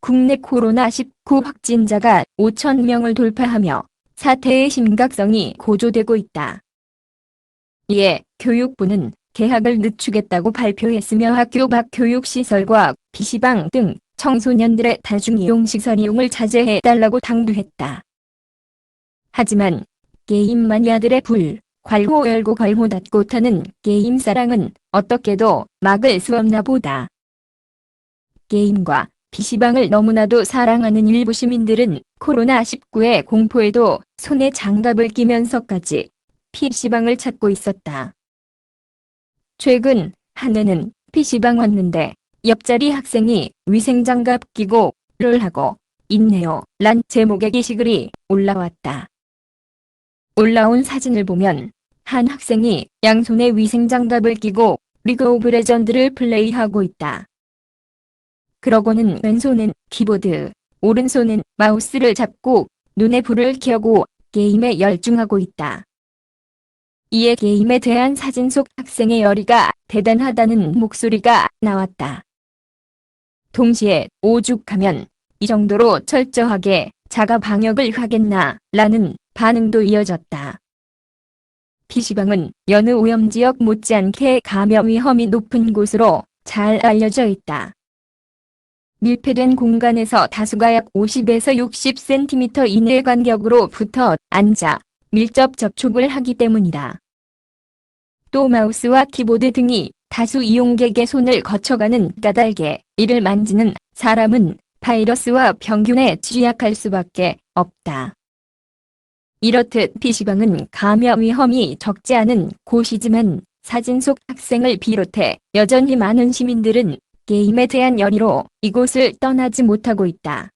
국내 코로나19 확진자가 5천 명을 돌파하며 사태의 심각성이 고조되고 있다. 이에 교육부는 개학을 늦추겠다고 발표했으며 학교 밖 교육시설과 PC방 등 청소년들의 다중이용시설 이용을 자제해달라고 당부했다. 하지만 게임 마니아들의 불, 괄호 열고 괄호 닫고 타는 게임 사랑은 어떻게도 막을 수 없나 보다. 게임과 PC방을 너무나도 사랑하는 일부 시민들은 코로나19의 공포에도 손에 장갑을 끼면서까지 PC방을 찾고 있었다. 최근 한 해는 PC방 왔는데 옆자리 학생이 위생장갑 끼고 를 하고 있네요. 란 제목의 게시글이 올라왔다. 올라온 사진을 보면 한 학생이 양손에 위생장갑을 끼고 리그 오브 레전드를 플레이하고 있다. 그러고는 왼손은 키보드, 오른손은 마우스를 잡고 눈에 불을 켜고 게임에 열중하고 있다. 이에 게임에 대한 사진 속 학생의 열의가 대단하다는 목소리가 나왔다. 동시에 오죽하면 이 정도로 철저하게 자가 방역을 하겠나 라는 반응도 이어졌다. PC방은 여느 오염지역 못지않게 감염 위험이 높은 곳으로 잘 알려져 있다. 밀폐된 공간에서 다수가 약 50에서 60cm 이내 간격으로 붙어 앉아 밀접 접촉을 하기 때문이다. 또 마우스와 키보드 등이 다수 이용객의 손을 거쳐가는 까닭에 이를 만지는 사람은 바이러스와 병균에 취약할 수밖에 없다. 이렇듯 PC방은 감염 위험이 적지 않은 곳이지만 사진 속 학생을 비롯해 여전히 많은 시민들은 게임에 대한 열의로 이곳을 떠나지 못하고 있다.